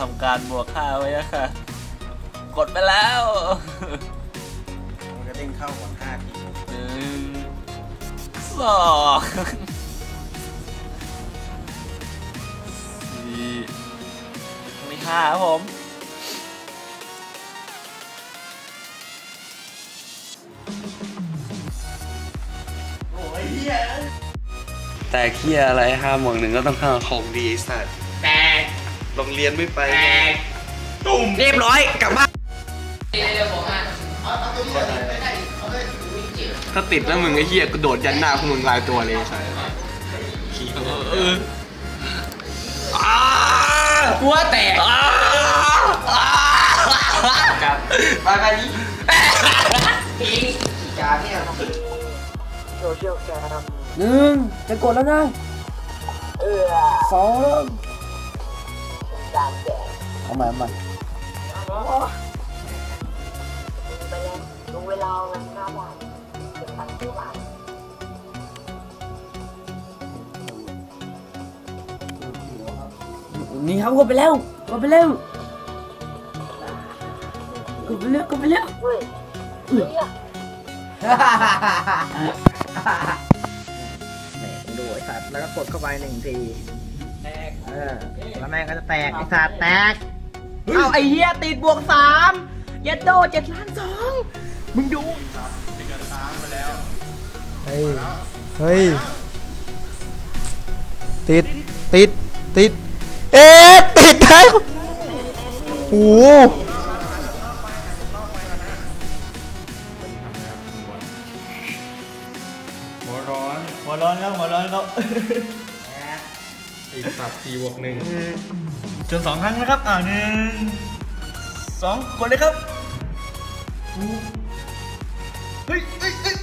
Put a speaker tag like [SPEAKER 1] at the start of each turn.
[SPEAKER 1] ทำการบวกค่าไว้นะค่ะ กดไปแล้ว
[SPEAKER 2] มันก็เด้งเข้าก่อนห้าที
[SPEAKER 1] หนึ่งสองสี่มีห้าครับผม
[SPEAKER 2] โอ้ยเฮีย
[SPEAKER 3] แต่เคียอะไรห้าโมงหนึ่งก็ต้องห้าของดีสัตว์
[SPEAKER 4] แตก
[SPEAKER 3] โรงเรียนไม่ไป
[SPEAKER 4] แตกตุ่มเรียบร้อยกลับบ้าน
[SPEAKER 3] ถ้าติดแล้วมึงไอ้เหี้ยกูโดดยันหน้าพวกมึงลายตัวเลยใช่เออ
[SPEAKER 4] กลัวแตก
[SPEAKER 3] ครับไปไปนี้
[SPEAKER 5] หนึ่งจะกดแล้วนะสอง เอาใหม่เอาใหม่
[SPEAKER 6] ไปเลยลงเวลาวันหน้าบ้านเก็บตังค์ที่บ้าน
[SPEAKER 5] นี่ครับกดไปแล้วกดไปแล้วกดไปแล้วกดไปแล้ว
[SPEAKER 6] เฮ้ยเฮ้ยอะ
[SPEAKER 4] แหมดูไอ้สัตว์แล้วก็กดเข้าไปหนึ่งทีแต กเออแล้วแม่งก็จะแตกไอ้สัตว์แตกเอาไอ้เหี้ยติดบวกสามยัดโดเจ็ดล้านสองมึงดู
[SPEAKER 7] เฮ้ยเฮ้ยติดติดติดเอ๊ะติดแล้วโอ้โห
[SPEAKER 1] หัวร้อนครับหัวร้อนครั บ
[SPEAKER 3] อีกสัตว์สี่บวกหนึ่ง
[SPEAKER 1] จนสองครั้งนะครับ อ่าหนึ่งสองกดเลยครับ เฮ้ยเฮ้ยเฮ้ย